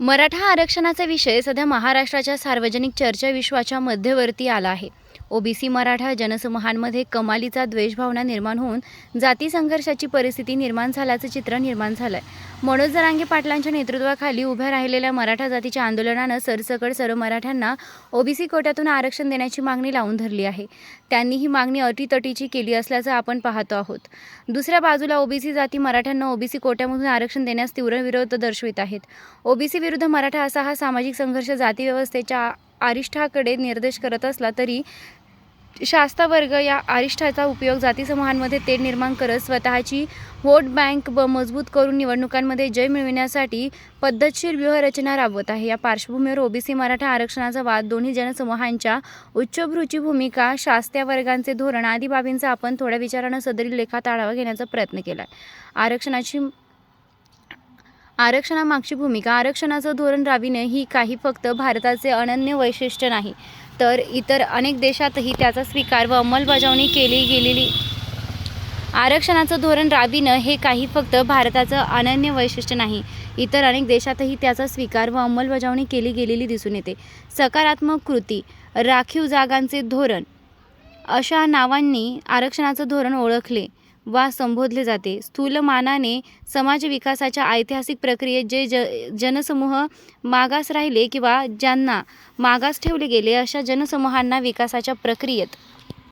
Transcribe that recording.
मराठा आरक्षणाचा विषय सध्या महाराष्ट्राच्या सार्वजनिक चर्चाविश्वाच्या मध्यवर्ती आला आहे. ओबीसी मराठा जनसमूहांमध्ये कमालीचा द्वेषभावना निर्माण होऊन जाती संघर्षाची परिस्थिती निर्माण झाल्याचं चित्र निर्माण झालंय. मनोज जरांगे पाटलांच्या नेतृत्वाखाली उभ्या राहिलेल्या मराठा जातीच्या आंदोलनानं सरसकट सर्व मराठ्यांना ओबीसी कोट्यातून आरक्षण देण्याची मागणी लावून धरली आहे. त्यांनी ही मागणी अटीतटीची केली असल्याचं आपण पाहतो आहोत. दुसऱ्या बाजूला ओबीसी जाती मराठ्यांना ओबीसी कोट्यामधून आरक्षण देण्यास तीव्र विरोध दर्शवित आहेत. ओबीसी विरुद्ध मराठा असा हा सामाजिक संघर्ष जातीव्यवस्थेच्या आरिष्ठाकडे निर्देश करत असला तरी शास्ता वर्ग या आरिष्ठाचा उपयोग जाती समूहांमध्ये तेढ निर्माण करत स्वतःची व्होट बँक ब मजबूत करून निवडणुकांमध्ये जय मिळविण्यासाठी पद्धतशीर व्यूहरचना राबवत आहे. या पार्श्वभूमीवर ओबीसी मराठा आरक्षणाचा वाद दोन्ही जनसमूहांच्या उच्चभ्रूची भूमिका शास्त्या वर्गांचे धोरण आदी बाबींचा आपण थोड्या विचारानं सदरील लेखात आढावा घेण्याचा प्रयत्न केला आहे आरक्षणाची आरक्षणामागची भूमिका आरक्षणाचं धोरण राबविणे ही काही फक्त भारताचे अनन्य वैशिष्ट्य नाही तर इतर अनेक देशातही त्याचा स्वीकार व अंमलबजावणी केली गेलेली. आरक्षणाचं धोरण राबविणं हे काही फक्त भारताचं अनन्य वैशिष्ट्य नाही इतर अनेक देशातही त्याचा स्वीकार व अंमलबजावणी केली गेलेली दिसून येते. सकारात्मक कृती राखीव जागांचे धोरण अशा नावांनी आरक्षणाचं धोरण ओळखले. वा संबोधले जाते. स्थूलमानाने समाज विकासाच्या ऐतिहासिक प्रक्रियेत जे ज जनसमूह मागास राहिले किंवा ज्यांना मागास ठेवले गेले अशा जनसमूहांना विकासाच्या प्रक्रियेत